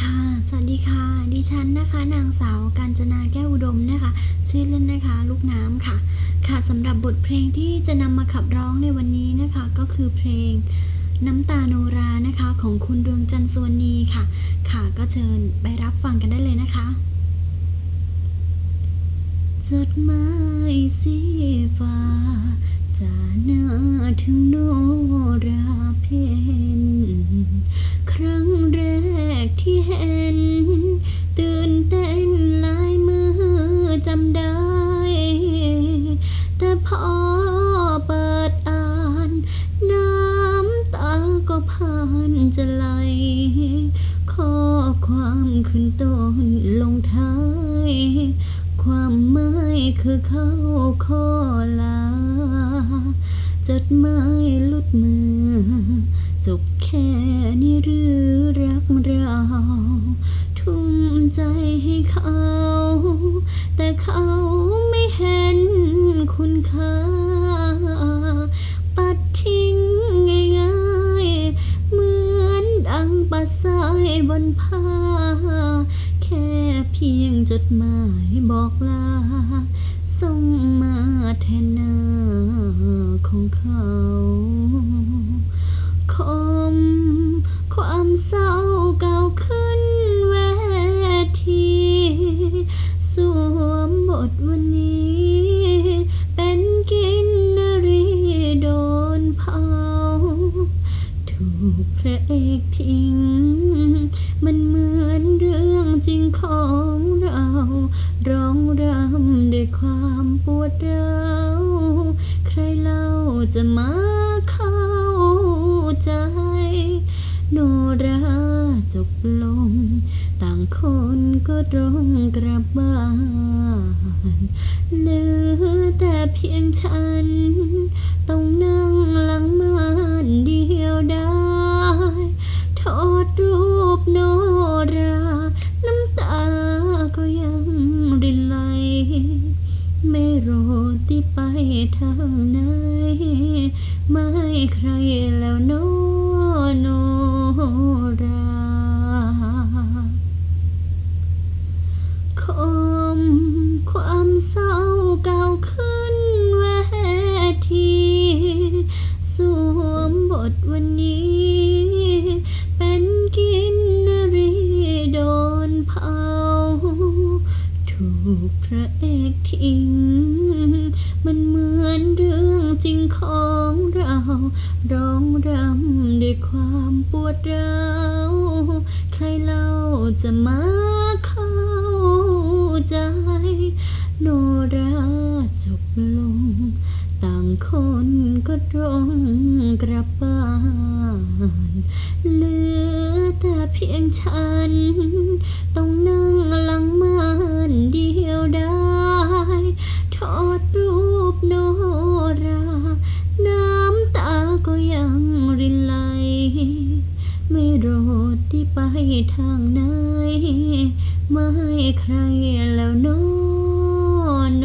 ค่ะ สวัสดีค่ะ ดิฉันนะคะ นางสาวกาญจนาแก้วอุดมนะคะ ชื่อเล่นนะคะ ลูกน้ำค่ะ ค่ะสำหรับบทเพลงที่จะนำมาขับร้องในวันนี้นะคะ ก็คือเพลงน้ำตาโนรานะคะ ของคุณดวงจันทร์สวนีค่ะ ค่ะก็เชิญไปรับฟังกันได้เลยนะคะ จดหมายสีฟ้าจาหน้าถึงโนราเพ จะไหลข้อความขึ้นต้นลงท้าย ความหมายคือเข้าข้อลา จดหมายลุดมือ จบแค่นี้หรือรักเราทุ่มใจให้เขา แต่เขาไม่เห็นคุณค่า บนผ้า แค่เพียงจดหมายบอกลาส่งมาแทนหน้าของเขาคมความเศร้า พิง มันเหมือนเรื่องจริงของเรา ร้องรำด้วยความปวดร้าวใครเล่าจะมาเข้าใจ โนราจบลง ต่างคนก็ตรงกลับบ้านเหลือแต่เพียงฉัน ต้องนั่ง ทางไหนไม่ใครแล้วโนโนราคมความเศร้าเก่าขึ้นเวทีสวมบทวันนี้ เป็นกินนรีโดนเผา ถูกพระเอกทิ้ง ร้องรำด้วยความปวดร้าวใครเล่าจะมาเข้าใจ โนราจบลง ต่างคนก็ตรงกลับบ้านเหลือแต่เพียงฉันต้องนั่ง ไปทางไหนไม่ใครแล้วนอน